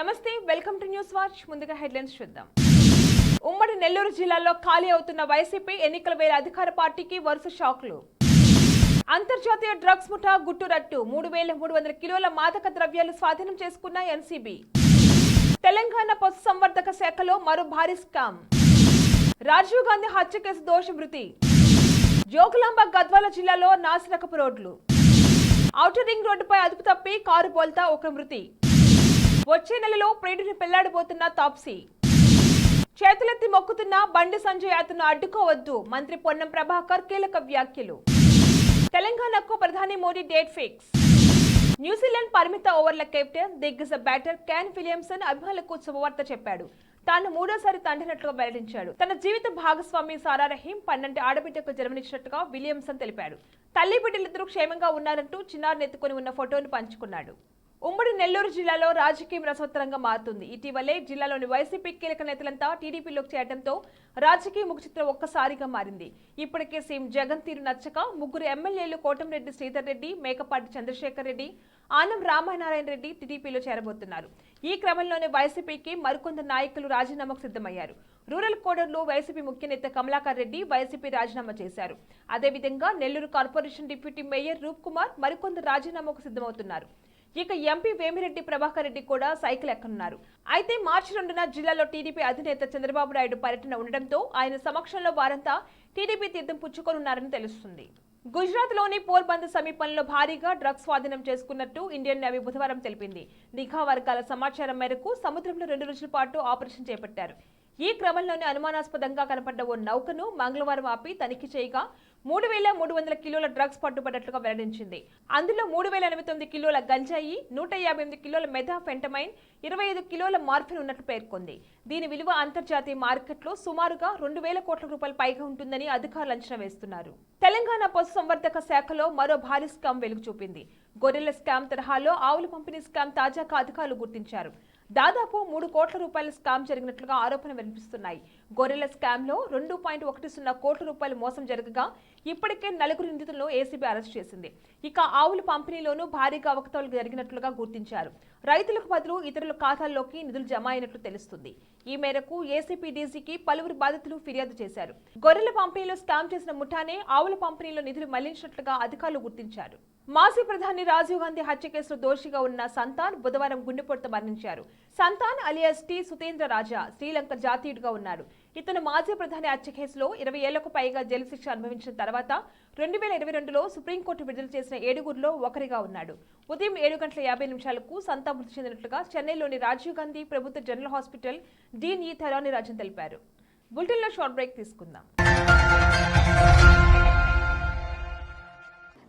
నమస్తే welcome to news watch. ముందుగా headlines చూద్దాం. ఉమ్మడి నెల్లూరు జిల్లాలో ఖాళీ అవుతున్న వైసీపీ ఎన్నికల వేల అధికార పార్టీకి వరుస షాక్లు. అంతర్జాతీయ డ్రగ్స్ ముఠా గుట్టురట్టు మూడు వేల మూడు వందల కిలోల మాదక ద్రవ్యాలు స్వాధీనం చేసుకున్న ఎన్సీబీ. తెలంగాణ పశు సంవర్ధక శాఖలో మరో భారీ స్కామ్. రాజీవ్ గాంధీ హత్య కేసు దోష మృతి జోగులాంబ గద్వాల జిల్లాలో నాసిరకపు రోడ్లు. ఔటర్ రింగ్ రోడ్డుపై అదుపు తప్పి కారు బోల్తా ఒక మృతి. వచ్చే నెలలో ప్రేడుని పెళ్ళాడబోతున్న తాప్సీ. చేతులెత్తి మొక్కుతున్న బండి సంజయ్ అతను అడ్డుకోవద్దు మంత్రి పొన్నం ప్రభాకర్ కీలక వ్యాఖ్యలు. తెలంగాణకు ప్రధాని మోడీ డేట్ ఫిక్స్. న్యూజిలాండ్ పరిమిత ఓవర్ల కెప్టెన్ దిగ్గజ బ్యాటర్ క్యాన్ విలియమ్సన్ అభిమానులకు శుభవార్త చెప్పాడు. తాను మూడోసారి తండ్రినట్లుగా వెల్లడించాడు. తన జీవిత భాగస్వామి సారా రహీం పన్నెండు ఆడబిడ్డకు జన్మనిచ్చినట్టుగా విలియమ్సన్ తెలిపాడు. తల్లి బిడ్డలిద్దరూ క్షేమంగా ఉన్నారంటూ చిన్నారు ఎత్తుకొని ఉన్న ఫోటోను పంచుకున్నాడు. ఉమ్మడి నెల్లూరు జిల్లాలో రాజకీయం రసవత్తరంగా మారుతుంది. ఇటీవలే జిల్లాలోని వైసీపీ కీలక నేతలంతా టీడీపీలోకి చేరడంతో రాజకీయ ముఖచిత్రం ఒక్కసారిగా మారింది. ఇప్పటికే సీఎం జగన్ తీరు నచ్చక ముగ్గురు ఎమ్మెల్యేలు కోటంరెడ్డి శ్రీధర్ రెడ్డి మేకపాటి చంద్రశేఖర్ రెడ్డి ఆనం రామనారాయణ రెడ్డి టీడీపీలో చేరబోతున్నారు. ఈ క్రమంలోనే వైసీపీకి మరికొందరు నాయకులు రాజీనామాకు సిద్ధమయ్యారు. రూరల్ కోడర్లో వైసీపీ ముఖ్య నేత కమలాకర్ రెడ్డి వైసీపీ రాజీనామా చేశారు. అదేవిధంగా Nellore corporation deputy mayor Roop Kumar మరికొందరు రాజీనామాకు సిద్ధమవుతున్నారు. ఇక ఎంపీ వేమిరెడ్డి ప్రభాకర్ రెడ్డి కూడా సైకిల్ ఎక్కనున్నారు. అయితే మార్చి రెండున జిల్లాలో టీడీపీ అధినేత చంద్రబాబు నాయుడు పర్యటన ఉండడంతో ఆయన సమక్షంలో వారంతా టీడీపీ తీర్థం పుచ్చుకోనున్నారని తెలుస్తుంది. గుజరాత్లోని సమీపంలో భారీగా డ్రగ్స్ స్వాధీనం చేసుకున్నట్టు ఇండియన్ నేవీ బుధవారం తెలిపింది. నిఘా వర్గాల సమాచారం మేరకు సముద్రంలో రెండు రోజుల పాటు ఆపరేషన్ చేపట్టారు. ఈ క్రమంలోనే అనుమానాస్పదంగా కనపడ్డ ఓ నౌకను మంగళవారం ఆపి తనిఖీ చేయగా మూడు వేల మూడు వందల కిలోల డ్రగ్స్ పట్టుబడ్డట్లుగా వెల్లడించింది. అందులో మూడు వేల ఎనభై తొమ్మిది కిలోల గంజాయి నూట యాభై ఎనిమిది కిలోల మెథాఫెంటమైన్ ఇరవై ఐదు కిలోల మార్ఫిన్ ఉన్నట్లు పేర్కొంది. దీని విలువ అంతర్జాతీయ మార్కెట్లో సుమారుగా రెండు వేల కోట్ల రూపాయల పైగా ఉంటుందని అధికారులు అంచనా వేస్తున్నారు. తెలంగాణ పశు సంవర్ధక శాఖలో మరో భారీ స్కామ్ వెలుగు చూపింది గొర్రెల స్కామ్ తరహాలో ఆవుల పంపిణీ స్కామ్ తాజాగా అధికారులు గుర్తించారు. దాదాపు మూడు కోట్ల రూపాయల స్కామ్ జరిగినట్లుగా ఆరోపణలు వినిపిస్తున్నాయి. గొర్రెల స్కామ్లో రెండు పాయింట్ ఒకటి సున్నా కోట్ల రూపాయల మోసం జరగగా ఇప్పటికే నలుగురు నిందితులను ఏసీబీ అరెస్ట్ చేసింది. ఇక ఆవుల పంపిణీలోనూ భారీగా అవకతవలు జరిగినట్లుగా గుర్తించారు. రైతులకు బదులు ఇతరుల ఖాతాల్లోకి నిధులు జమ అయినట్లు తెలుస్తుంది. ఈ మేరకు ఏసీపీ డీసీకి పలువురు బాధితులు ఫిర్యాదు చేశారు. గొర్రెల పంపిణీలో స్కామ్ చేసిన ముఠానే ఆవుల పంపిణీలో నిధులు మళ్ళించినట్లుగా అధికారులు గుర్తించారు. మాజీ ప్రధాని రాజీవ్ గాంధీ హత్య కేసులో దోషిగా ఉన్న సంతాన్ బుధవారం గుండెపోటుతో మరణించారు. Santhan alias T. Suthendra Raja Sri Lanka జాతీయుడిగా ఉన్నారు. ఇతను మాజీ ప్రధాని హత్య కేసులో ఇరవై ఏళ్ళకు పైగా జైలు శిక్ష అనుభవించిన తర్వాత రెండు వేల ఇరవై రెండులో సుప్రీంకోర్టు విడుదల చేసిన ఏడుగురిలో ఒకరిగా ఉన్నాడు. ఉదయం ఏడు గంటల యాభై నిమిషాలకు సంతా మృతి చెందినట్లుగా చెన్నైలోని రాజీవ్ గాంధీ ప్రభుత్వ జనరల్ హాస్పిటల్ డీన్ ఈ థరాని రాజన్ తెలిపారు. బులెటిన్లో షార్ట్ బ్రేక్ తీసుకుందాం.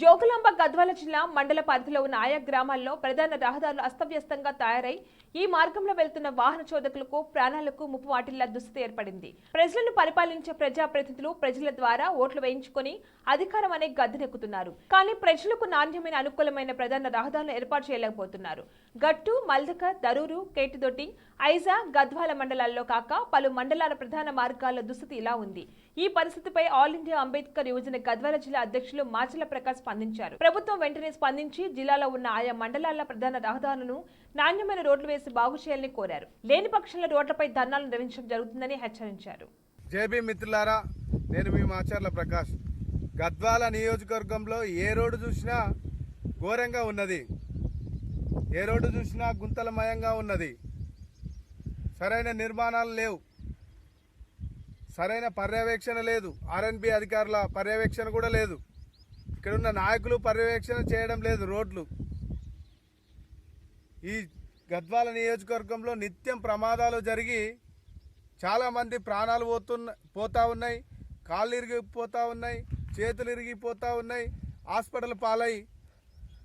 జోగులాంబ గద్వాల జిల్లా మండల పరిధిలో ఉన్న ఆయా గ్రామాల్లో ప్రధాన రహదారులు అస్తవ్యస్తంగా తయారై ఈ మార్గంలో వెళ్తున్న వాహన చోదకులకు ప్రాణాలకు ముప్పు వాటిల్లా దుస్థితి ఏర్పడింది. ప్రజలను పరిపాలించే ప్రజాప్రతినిధులు ప్రజల ద్వారా ఓట్లు వేయించుకొని అధికారం అనే గద్దెనెక్కుతున్నారు. కానీ ప్రజలకు నాణ్యమైన అనుకూలమైన ప్రధాన రహదారులు ఏర్పాటు చేయలేకపోతున్నారు. గట్టు మల్దక దరూరు కేటిదొడ్డి ఐజా గద్వాల మండలాల్లో కాక పలు మండలాల ప్రధాన మార్గాల దుస్థితి ఇలా ఉంది. ఈ పరిస్థితిపై ఆల్ ఇండియా అంబేద్కర్ యువజన గద్వాల జిల్లా అధ్యక్షులు మాచల ప్రకాష్ స్పందించారు. ప్రభుత్వం వెంటనే స్పందించి జిల్లాలో ఉన్న ఆయా మండలాల ప్రధాన రహదారులను నాణ్యమైన రోడ్లు వేసి బాగు చేయాలని కోరారు. లేని పక్షంలో రోడ్లపై ధర్నాలు నిర్వహించడం జరుగుతుందని హెచ్చరించారు. జేబీ మిత్రులారా నేను మీ మాచర్ల ప్రకాష్. గద్వాల నియోజకవర్గంలో ఏ రోడ్డు చూసినా ఘోరంగా ఉన్నది. ఏ రోడ్డు చూసినా గుంతలమయంగా ఉన్నది. సరైన నిర్మాణాలు లేవు. సరైన పర్యవేక్షణ లేదు. ఆర్ఎన్బి అధికారుల పర్యవేక్షణ కూడా లేదు. ఇక్కడున్న నాయకులు పర్యవేక్షణ చేయడం లేదు రోడ్లు. ఈ గద్వాల నియోజకవర్గంలో నిత్యం ప్రమాదాలు జరిగి చాలామంది ప్రాణాలు పోతున్న పోతూ ఉన్నాయి. కాళ్ళు ఇరిగిపోతూ ఉన్నాయి. చేతులు ఇరిగిపోతూ ఉన్నాయి. హాస్పిటల్ పాలై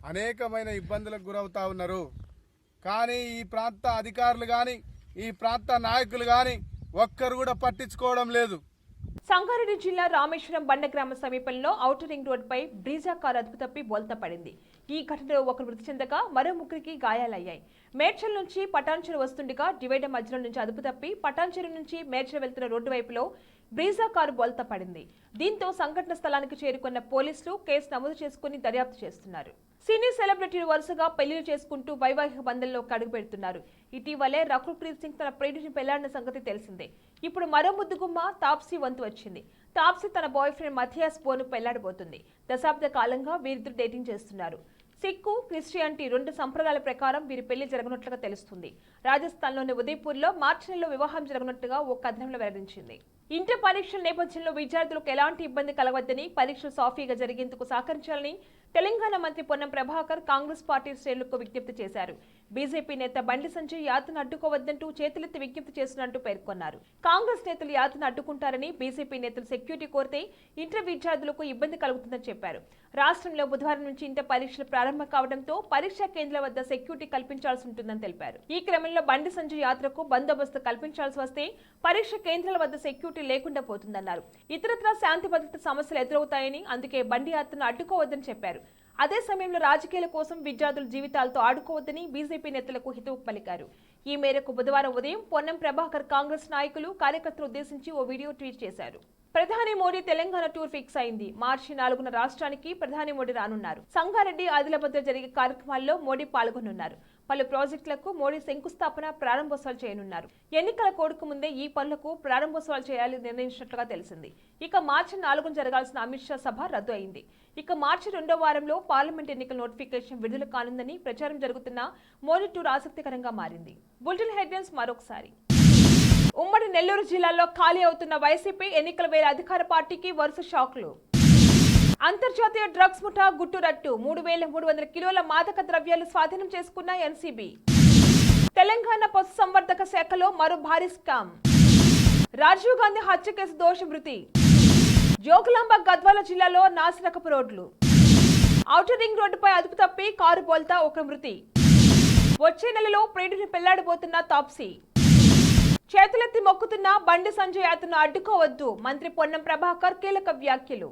అనేకమైన ఇబ్బందులకు గురవుతా ఉన్నారు. కానీ ఈ ప్రాంత అధికారులు కానీ ఈ ప్రాంత నాయకులు కానీ ఒక్కరు కూడా పట్టించుకోవడం లేదు. సంగారెడ్డి జిల్లా రామేశ్వరం బండ గ్రామ సమీపంలో ఔటర్ రింగ్ రోడ్డుపై బ్రీజా కారు అదుపు తప్పి బోల్త పడింది. ఈ ఘటనలో ఒకరు మృతి చెందగా మరో ముగ్గురికి గాయాలయ్యాయి. మేడ్చల్ నుంచి పటాన్చెరు వస్తుండగా డివైడర్ మధ్యలో నుంచి అదుపు తప్పి పటాన్చెరు నుంచి మేడ్చల్ వెళ్తున్న రోడ్డు వైపులో బ్రీజా కారు బోల్త పడింది. దీంతో సంఘటన స్థలానికి చేరుకున్న పోలీసులు కేసు నమోదు చేసుకుని దర్యాప్తు చేస్తున్నారు. సినీ సెలబ్రిటీలు వరుసగా పెళ్ళిలు చేసుకుంటూ వైవాహిక బంధంలో కడుగు పెడుతున్నారు ఇటీవలే రకుల్ ప్రీత్ సింగ్ తన ప్రియుడిని పెళ్ళాడిన సంగతి తెలిసిందే. ఇప్పుడు మరో ముద్దుగుమ్మ తాప్సీ వంతు వచ్చింది. తాప్సీ తన బాయ్ ఫ్రెండ్ మథియాస్ బోను పెళ్ళాడబోతుంది. దశాబ్ద కాలంగా వీరిద్దరు డేటింగ్ చేస్తున్నారు. సిక్కు క్రిస్టియానిటీ రెండు సంప్రదాయాల ప్రకారం వీరి పెళ్ళి జరగనున్నట్లుగా తెలుస్తుంది. రాజస్థాన్లోని ఉదయపూర్లో మార్చి నెలలో వివాహం జరగనున్నట్టుగా ఓ కథనంలో వెల్లడించింది. ఇంటర్ పరీక్షల నేపథ్యంలో విద్యార్థులకు ఎలాంటి ఇబ్బంది కలగవద్దని పరీక్షలు సాఫీగా జరిగేందుకు సహకరించాలని తెలంగాణ మంత్రి పొన్నం ప్రభాకర్ కాంగ్రెస్ పార్టీ శ్రేణులకు విజ్ఞప్తి చేశారు. బీజేపీ నేత బండి సంజయ్ యాత్రను అడ్డుకోవద్దంటూ చేతులెత్తి విజ్ఞప్తి చేస్తున్నట్టు పేర్కొన్నారు. కాంగ్రెస్ నేతలు యాత్రను అడ్డుకుంటారని బీజేపీ నేతలు సెక్యూరిటీ కోరితే ఇంటర్ విద్యార్థులకు ఇబ్బంది కలుగుతుందని చెప్పారు. రాష్ట్రంలో బుధవారం నుంచి ఇంటర్ పరీక్షలు ప్రారంభం కావడంతో పరీక్షా కేంద్రాల వద్ద సెక్యూరిటీ కల్పించాల్సి ఉంటుందని తెలిపారు. ఈ క్రమంలో బండి సంజయ్ యాత్రకు బందోబస్తు కల్పించాల్సి వస్తే పరీక్ష కేంద్రాల వద్ద సెక్యూరిటీ లేకుండా పోతుందన్నారు. ఇతరత్ర శాంతి భద్రత సమస్యలు ఎదురవుతాయని అందుకే బండి యాత్రను అడ్డుకోవద్దని చెప్పారు. అదే సమయంలో రాజకీయాల కోసం విద్యార్థుల జీవితాలతో ఆడుకోవద్దని బీజేపీ నేతలకు హితవు పలికారు. ఈ మేరకు బుధవారం ఉదయం పొన్నం ప్రభాకర్ కాంగ్రెస్ నాయకులు కార్యకర్తలు ఉద్దేశించి ఓ వీడియో ట్వీట్ చేశారు. ప్రధాని మోడీ తెలంగాణ టూర్ ఫిక్స్ అయింది. మార్చి నాలుగున రాష్ట్రానికి ప్రధాని మోడీ రానున్నారు. సంగారెడ్డి ఆదిలాబాద్ జరిగే కార్యక్రమాల్లో మోడీ పాల్గొనున్నారు. పలు ప్రాజెక్టులకు మోడీ శంకుస్థాపన ప్రారంభోత్సవాలు చేయనున్నారు. ఎన్నికల కోడుకు ముందే ఈ పనులకు ప్రారంభోత్సవాలు చేయాలని నిర్ణయించినట్లుగా తెలిసింది. ఇక మార్చి నాలుగున జరగాల్సిన అమిత్ షా సభ రద్దు అయింది. ఇక మార్చి రెండో వారంలో పార్లమెంట్ ఎన్నికల నోటిఫికేషన్ విడుదల కానుందని ప్రచారం జరుగుతున్న మోడీ టూర్ ఆసక్తికరంగా మారింది. బులెటిన్ హెడ్లైన్స్ మరొకసారి. ఉమ్మడి నెల్లూరు జిల్లాలో ఖాళీ అవుతున్న వైసీపీ ఎన్నికల వేళ అధికార పార్టీకి వరుస షాక్లు. అంతర్జాతీయ డ్రగ్స్ ముఠా గుట్టురట్టు మూడు వేల మూడు వందల కిలోల మాదక ద్రవ్యాలు స్వాధీనం చేసుకున్న ఎన్సీబీ. తెలంగాణ పశు సంవర్ధక శాఖలో మరో భారీ స్కామ్. రాజీవ్ గాంధీ హత్య కేసు దోష మృతి జోగులాంబ గద్వాల జిల్లాలో నాసిరకపు రోడ్లు. ఔటర్ రింగ్ రోడ్డుపై అదుపు తప్పి కారు బోల్తా ఒక మృతి. వచ్చే నెలలో ప్రియుడిని పెళ్ళాడబోతున్న తాప్సీ. చేతులెత్తి మొక్కుతున్న బండి సంజయ్ అతను అడ్డుకోవద్దు మంత్రి పొన్నం ప్రభాకర్ కీలక వ్యాఖ్యలు.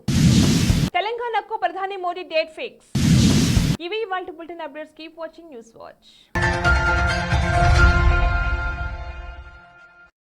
తెలంగాణకు ప్రధాని మోడీ డేట్ ఫిక్స్. ఇవి ఇవాళ bulletin updates. Keep watching news watch.